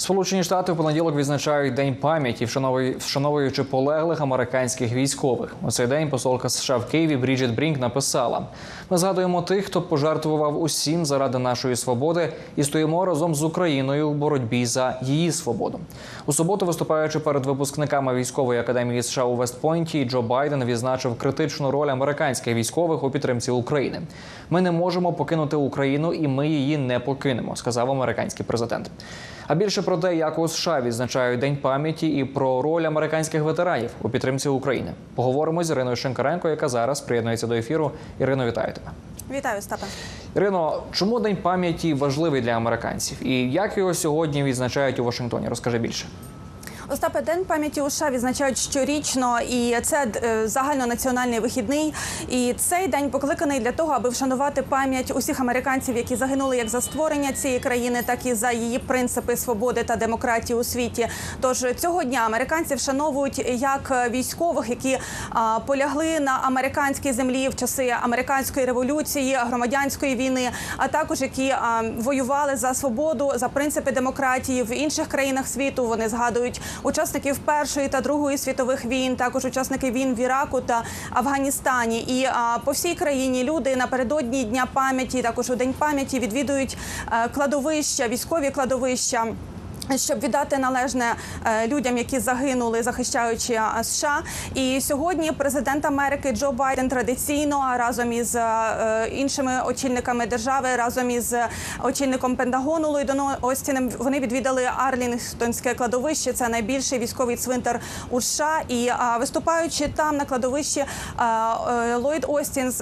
Сполучені Штати в понеділок відзначають День пам'яті, вшановуючи полеглих американських військових. У цей день посолка США в Києві Бріджит Брінк написала: Ми згадуємо тих, хто пожертвував усім заради нашої свободи, і стоїмо разом з Україною в боротьбі за її свободу. У суботу, виступаючи перед випускниками військової академії США у Вестпойнті, Джо Байден відзначив критичну роль американських військових у підтримці України. Ми не можемо покинути Україну, і ми її не покинемо, сказав американський президент. А більше про те, як у США відзначають День пам'яті і про роль американських ветеранів у підтримці України. Поговоримо з Іриною Шинкаренко, яка зараз приєднується до ефіру. Ірино, вітаю тебе. Вітаю, Степан. Ірино, чому День пам'яті важливий для американців? І як його сьогодні відзначають у Вашингтоні? Розкажи більше. Остапе, День пам'яті у США відзначають щорічно, і це е, загальнонаціональний вихідний. І цей день покликаний для того, аби вшанувати пам'ять усіх американців, які загинули як за створення цієї країни, так і за її принципи свободи та демократії у світі. Тож цього дня американці вшановують як військових, які а, полягли на американській землі в часи американської революції, громадянської війни, а також які а, воювали за свободу, за принципи демократії в інших країнах світу. Вони згадують учасників першої та другої світових війн, також учасники війн в Іраку та Афганістані. І по всій країні люди напередодні дня пам'яті, також у день пам'яті відвідують е, кладовища, військові кладовища. Щоб віддати належне е, людям, які загинули, захищаючи е, США, і сьогодні президент Америки Джо Байден традиційно разом із е, іншими очільниками держави, разом із очільником Пентагону Ллойдом Остіним, вони відвідали Арлінгтонське кладовище. Це найбільший військовий цвинтар у США. І виступаючи там на кладовищі, Ллойд Остін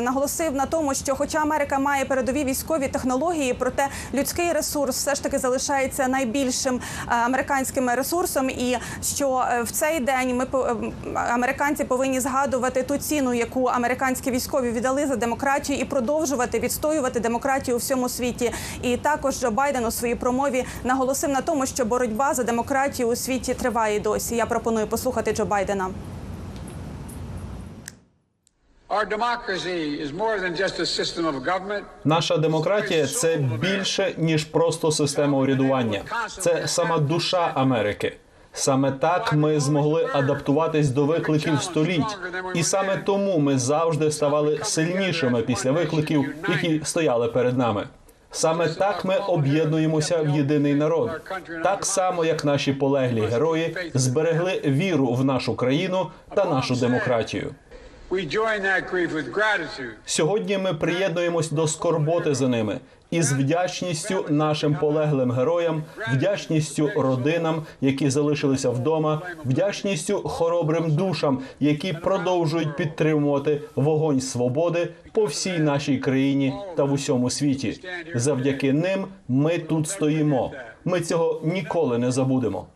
наголосив на тому, що, хоча Америка має передові військові технології, проте людський ресурс все ж таки залишається найбільшим е, американським ресурсом, і що е, в цей день ми е, американці повинні згадувати ту ціну, яку американські військові віддали за демократію, і продовжувати відстоювати демократію у всьому світі. І також Джо Байден у своїй промові наголосив на тому, що боротьба за демократію у світі триває досі. Я пропоную послухати Джо Байдена. Наша демократія це більше ніж просто система урядування. Це сама душа Америки. Саме так ми змогли адаптуватись до викликів століть, і саме тому ми завжди ставали сильнішими після викликів, які стояли перед нами. Саме так ми об'єднуємося в єдиний народ, так само як наші полеглі герої зберегли віру в нашу країну та нашу демократію. Сьогодні ми приєднуємось до скорботи за ними і з вдячністю нашим полеглим героям, вдячністю родинам, які залишилися вдома, вдячністю хоробрим душам, які продовжують підтримувати вогонь свободи по всій нашій країні та в усьому світі. Завдяки ним ми тут стоїмо. Ми цього ніколи не забудемо.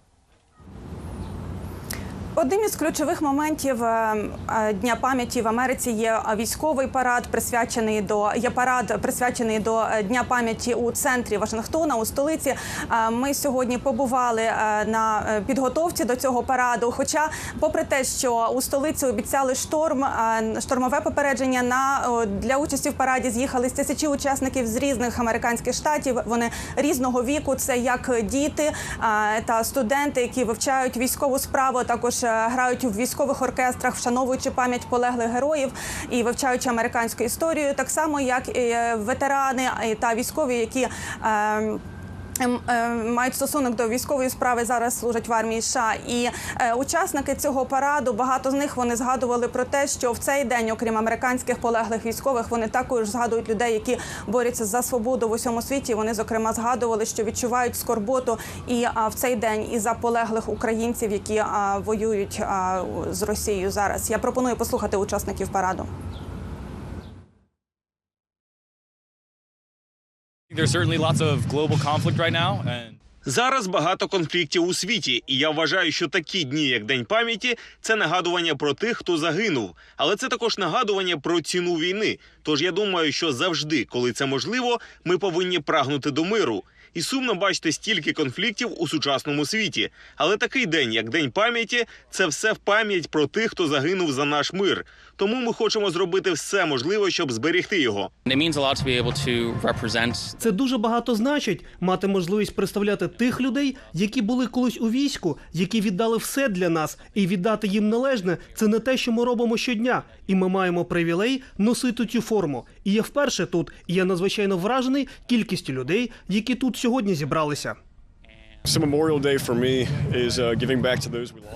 Одним із ключових моментів е, е, Дня пам'яті в Америці є військовий парад, присвячений до є парад, присвячений до е, Дня пам'яті у центрі Вашингтона, у столиці. Ми сьогодні побували на підготовці до цього параду. Хоча, попри те, що у столиці обіцяли шторм, штормове попередження на для участі в параді з'їхались тисячі учасників з різних американських штатів. Вони різного віку. Це як діти та студенти, які вивчають військову справу, також грають в військових оркестрах, вшановуючи пам'ять полеглих героїв і вивчаючи американську історію, так само як і е, ветерани е, та військові, які. Ем, е, Мають стосунок до військової справи зараз служать в армії США. І е, учасники цього параду багато з них вони згадували про те, що в цей день, окрім американських полеглих військових, вони також згадують людей, які борються за свободу в усьому світі. Вони зокрема згадували, що відчувають скорботу і в цей день і за полеглих українців, які воюють з Росією зараз. Я пропоную послухати учасників параду. There's certainly lots of Зараз багато конфліктів у світі, і я вважаю, що такі дні, як День пам'яті, це нагадування про тих, хто загинув. Але це також нагадування про ціну війни. Тож я думаю, що завжди, коли це можливо, ми повинні прагнути до миру. І сумно бачити стільки конфліктів у сучасному світі. Але такий день, як День пам'яті, це все в пам'ять про тих, хто загинув за наш мир. Тому ми хочемо зробити все можливе, щоб зберегти його. Це дуже багато значить мати можливість представляти тих людей, які були колись у війську, які віддали все для нас, і віддати їм належне це не те, що ми робимо щодня. І ми маємо привілей носити цю форму. І я вперше тут, і я надзвичайно вражений кількістю людей, які тут сьогодні зібралися. Uh.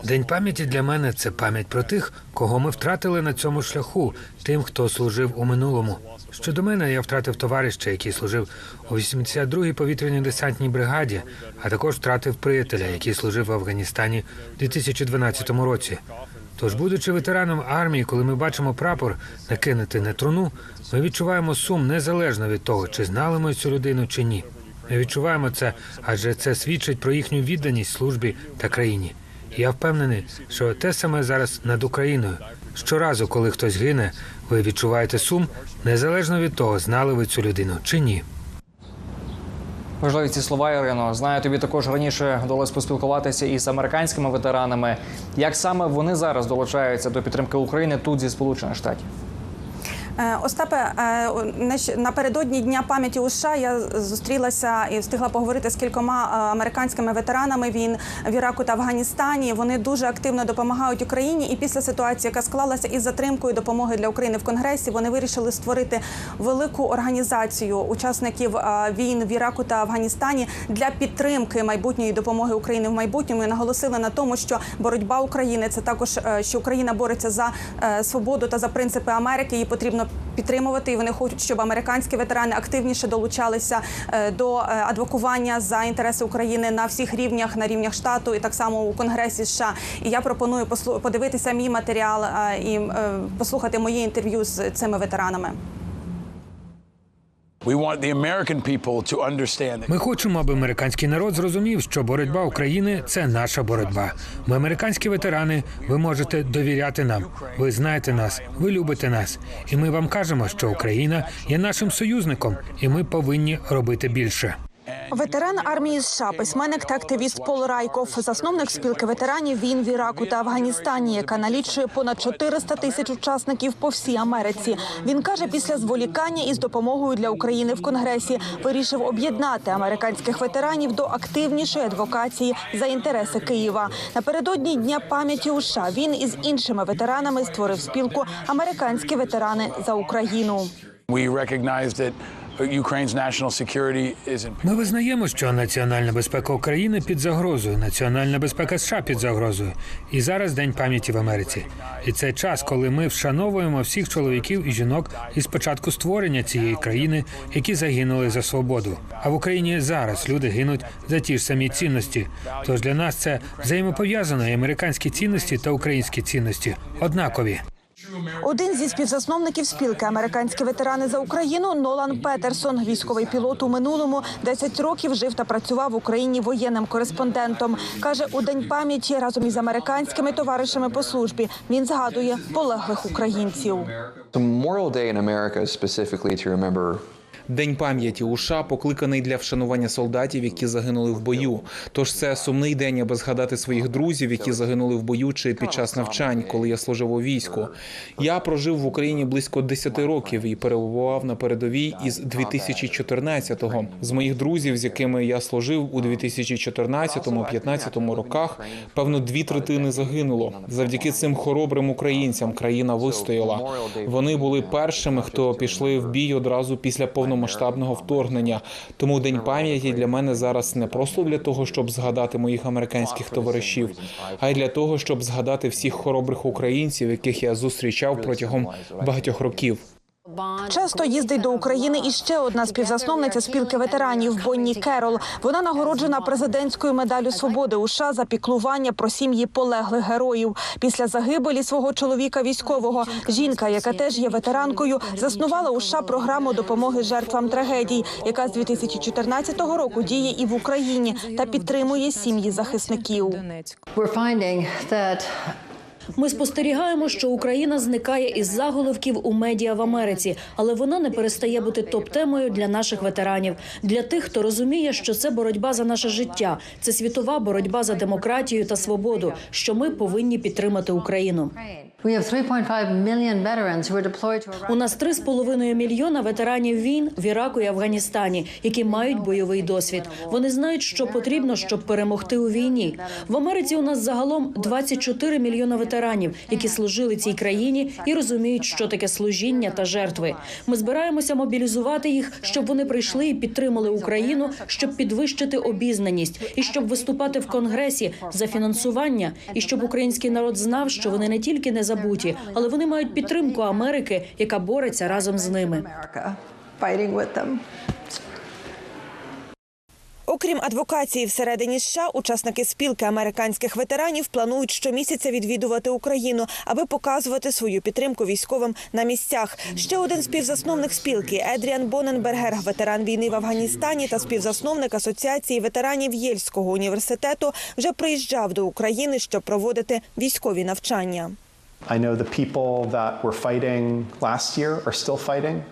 День пам'яті для мене це пам'ять про тих, кого ми втратили на цьому шляху, тим, хто служив у минулому. Щодо мене, я втратив товариша, який служив у 82-й повітряній десантній бригаді, а також втратив приятеля, який служив в Афганістані у 2012 році. Тож, будучи ветераном армії, коли ми бачимо прапор накинути на труну, ми відчуваємо сум незалежно від того, чи знали ми цю людину чи ні. Ми відчуваємо це, адже це свідчить про їхню відданість службі та країні. Я впевнений, що те саме зараз над Україною. Щоразу, коли хтось гине, ви відчуваєте сум, незалежно від того, знали ви цю людину чи ні. Важливі ці слова, Ірино. Знаю, тобі також раніше вдалося поспілкуватися із американськими ветеранами. Як саме вони зараз долучаються до підтримки України тут зі Сполучених Штатів? Е, Остапе, е, напередодні дня пам'яті у США я зустрілася і встигла поговорити з кількома е, американськими ветеранами війн в Іраку та Афганістані. Вони дуже активно допомагають Україні. І після ситуації, яка склалася із затримкою допомоги для України в Конгресі, вони вирішили створити велику організацію учасників війн в Іраку та Афганістані для підтримки майбутньої допомоги України в майбутньому. І наголосили на тому, що боротьба України це також що Україна бореться за свободу та за принципи Америки. Її потрібно підтримувати. І вони хочуть, щоб американські ветерани активніше долучалися е, до е, адвокування за інтереси України на всіх рівнях, на рівнях штату і так само у Конгресі США. І я пропоную подивитися мій матеріал е, і послухати моє інтерв'ю з цими ветеранами. Ми хочемо, аби американський народ зрозумів, що боротьба України це наша боротьба. Ми американські ветерани. Ви можете довіряти нам. Ви знаєте нас, ви любите нас, і ми вам кажемо, що Україна є нашим союзником, і ми повинні робити більше. Ветеран армії США, письменник та активіст Пол Райков, засновник спілки ветеранів війн в Іраку та Афганістані, яка налічує понад 400 тисяч учасників по всій Америці. Він каже, після зволікання із допомогою для України в Конгресі вирішив об'єднати американських ветеранів до активнішої адвокації за інтереси Києва. Напередодні дня пам'яті у США він із іншими ветеранами створив спілку Американські ветерани за Україну. Ми визнаємо, що національна безпека України під загрозою, національна безпека США під загрозою. І зараз день пам'яті в Америці. І це час, коли ми вшановуємо всіх чоловіків і жінок із початку створення цієї країни, які загинули за свободу. А в Україні зараз люди гинуть за ті ж самі цінності. Тож для нас це взаємопов'язано, і американські цінності та українські цінності однакові. Один зі співзасновників спілки американські ветерани за Україну Нолан Петерсон, військовий пілот у минулому, 10 років жив та працював в Україні воєнним кореспондентом. каже, у день пам'яті разом із американськими товаришами по службі він згадує полеглих українців. День пам'яті у США покликаний для вшанування солдатів, які загинули в бою. Тож це сумний день, аби згадати своїх друзів, які загинули в бою чи під час навчань, коли я служив у війську. Я прожив в Україні близько 10 років і перебував на передовій із 2014-го. З моїх друзів, з якими я служив у 2014-15 роках, певно, дві третини загинуло. Завдяки цим хоробрим українцям країна вистояла. Вони були першими, хто пішли в бій одразу після повномасштабного вторгнення. Тому день пам'яті для мене зараз не просто для того, щоб згадати моїх американських товаришів, а й для того, щоб згадати всіх хоробрих українців, яких я зустрічав протягом багатьох років. Часто їздить до України і ще одна співзасновниця спілки ветеранів Бонні Керол. Вона нагороджена президентською медаллю свободи США за піклування про сім'ї полеглих героїв. Після загибелі свого чоловіка військового жінка, яка теж є ветеранкою, заснувала у США програму допомоги жертвам трагедій, яка з 2014 року діє і в Україні та підтримує сім'ї захисників. Ми спостерігаємо, що Україна зникає із заголовків у медіа в Америці, але вона не перестає бути топ-темою для наших ветеранів, для тих, хто розуміє, що це боротьба за наше життя, це світова боротьба за демократію та свободу. Що ми повинні підтримати Україну. We have 3.5 million veterans who are deployed to Iraq. У нас 3,5 мільйона ветеранів війн в Іраку і Афганістані, які мають бойовий досвід. Вони знають, що потрібно, щоб перемогти у війні. В Америці у нас загалом 24 мільйона ветеранів, які служили цій країні і розуміють, що таке служіння та жертви. Ми збираємося мобілізувати їх, щоб вони прийшли і підтримали Україну, щоб підвищити обізнаність і щоб виступати в конгресі за фінансування, і щоб український народ знав, що вони не тільки не забуті, але вони мають підтримку Америки, яка бореться разом з ними. Окрім адвокації всередині США, учасники спілки американських ветеранів планують щомісяця відвідувати Україну, аби показувати свою підтримку військовим на місцях. Ще один співзасновник спілки Едріан Боненбергер, ветеран війни в Афганістані та співзасновник асоціації ветеранів Єльського університету, вже приїжджав до України, щоб проводити військові навчання. I know the people that were fighting last year are still fighting.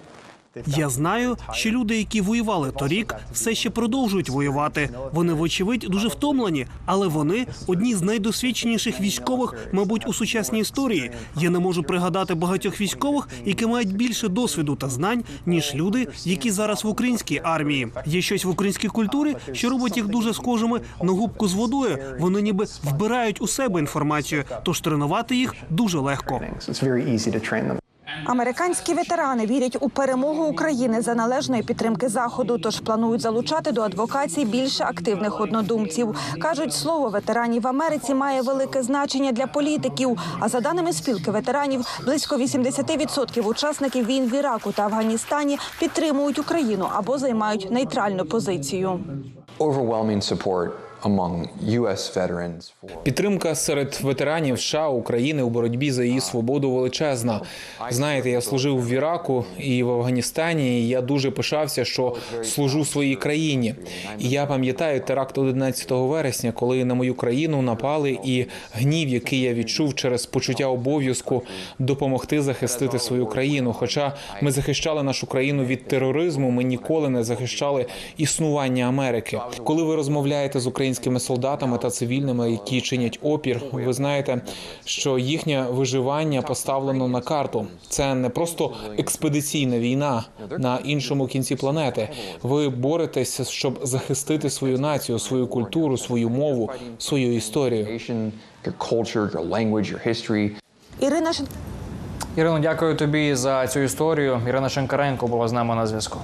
Я знаю, що люди, які воювали торік, все ще продовжують воювати. Вони, вочевидь, дуже втомлені, але вони одні з найдосвідченіших військових, мабуть, у сучасній історії. Я не можу пригадати багатьох військових, які мають більше досвіду та знань, ніж люди, які зараз в українській армії. Є щось в українській культурі, що робить їх дуже схожими на губку з водою. Вони ніби вбирають у себе інформацію, тож тренувати їх дуже легко. Американські ветерани вірять у перемогу України за належної підтримки заходу, тож планують залучати до адвокації більше активних однодумців. кажуть, слово ветеранів в Америці має велике значення для політиків. А за даними спілки ветеранів, близько 80% учасників війн в Іраку та Афганістані підтримують Україну або займають нейтральну позицію. Overwhelming support Підтримка серед ветеранів США України у боротьбі за її свободу величезна. Знаєте, я служив в Іраку і в Афганістані. і Я дуже пишався, що служу своїй країні. І я пам'ятаю теракт 11 вересня, коли на мою країну напали, і гнів, який я відчув через почуття обов'язку допомогти захистити свою країну. Хоча ми захищали нашу країну від тероризму, ми ніколи не захищали існування Америки. Коли ви розмовляєте з українськими солдатами та цивільними, які чинять опір, ви знаєте, що їхнє виживання поставлено на карту. Це не просто експедиційна війна на іншому кінці планети. Ви боретеся, щоб захистити свою націю, свою культуру, свою мову, свою історію. Ірина Шен... Ірино, дякую тобі за цю історію. Ірина Шенкаренко була з нами на зв'язку.